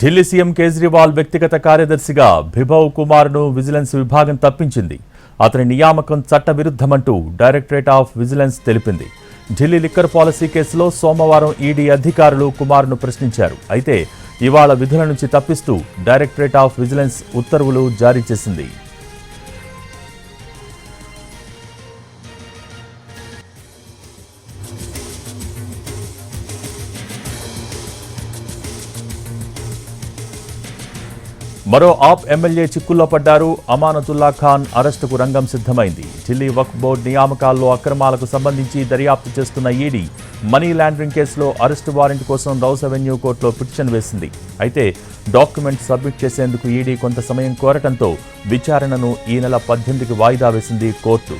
Delhi CM Kejriwal వ్యక్తిగత కార్యదర్శిగా Bibhav కుమార్ను vigilance విభాగం తప్పించింది. అతని నియామకం చట్టవిరుద్ధమంటూ డైరెక్టరేట్ ఆఫ్ విజిలెన్స్ తెలిపింది. ఢిల్లీ లిక్కర్ పాలసీ కేసులో సోమవారం ఈడీ అధికారులు కుమార్ను ప్రశ్నించారు. అయితే ఇవాళ విధుల నుంచి తప్పిస్తూ డైరెక్టరేట్ ఆఫ్ విజిలెన్స్ ఉత్తర్వులు జారీ చేసింది. మరో ఆప్ ఎమ్మెల్యే చిక్కుల్లో పడ్డారు అమానతుల్లా ఖాన్ అరెస్టుకు రంగం సిద్ధమైంది. ఢిల్లీ వక్ఫ్ బోర్డు నియామకాల్లో అక్రమాలకు సంబంధించి దర్యాప్తు చేస్తున్న ఈడీ మనీ లాండరింగ్ కేసులో అరెస్టు వారెంట్ కోసం రౌస్ అవెన్యూ కోర్టులో పిటిషన్ వేసింది. అయితే డాక్యుమెంట్ సబ్మిట్ చేసేందుకు ఈడీ కొంత సమయం కోరటంతో విచారణను ఈ నెల పద్దెనిమిదికి వాయిదా వేసింది కోర్టు.